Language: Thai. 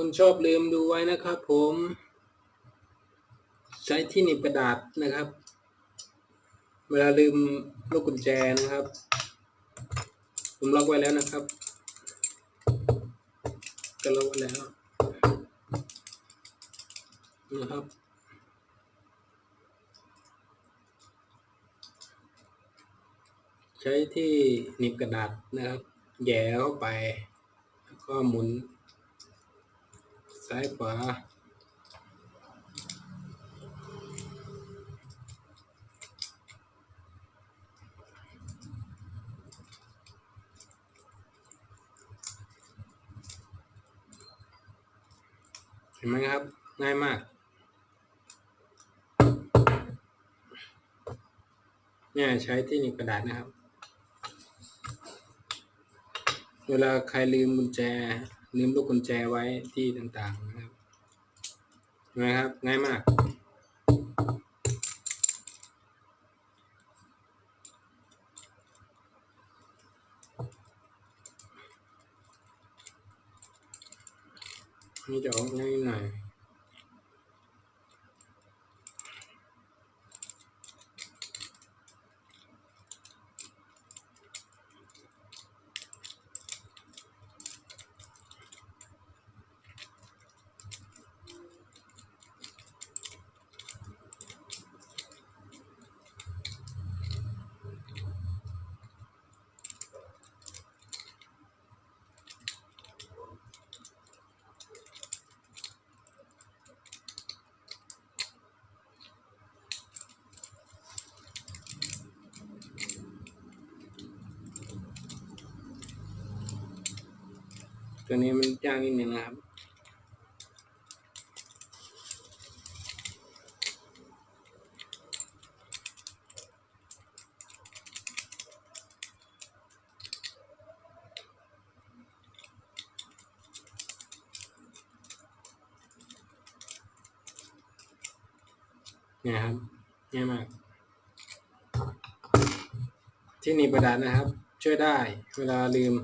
คนชอบลืมดูไว้นะครับผม ใช้ที่หนีบกระดาษนะครับ เวลาลืมลูกกุญแจนะครับ ผมล็อกไว้แล้วนะครับ ก็ล็อกไว้แล้วนะครับใช้ที่หนีบกระดาษนะครับ แย่เข้าไป แล้วก็หมุน ซ้ายขวา เห็นไหมครับ ง่ายมาก เนี่ยใช้ที่หนีกระดาษนะครับ เวลาใครลืมกุญแจ ลืมลูกกุญแจไว้ที่ต่างๆนะครับนะครับ ง่ายมากนี่จะออกง่ายหน่อย ตัวนี้มันยากนิดนึงนะครับเนี่ยครับง่ายมาก ที่นีบกระดาษนะครับ ช่วยได้เวลาลืม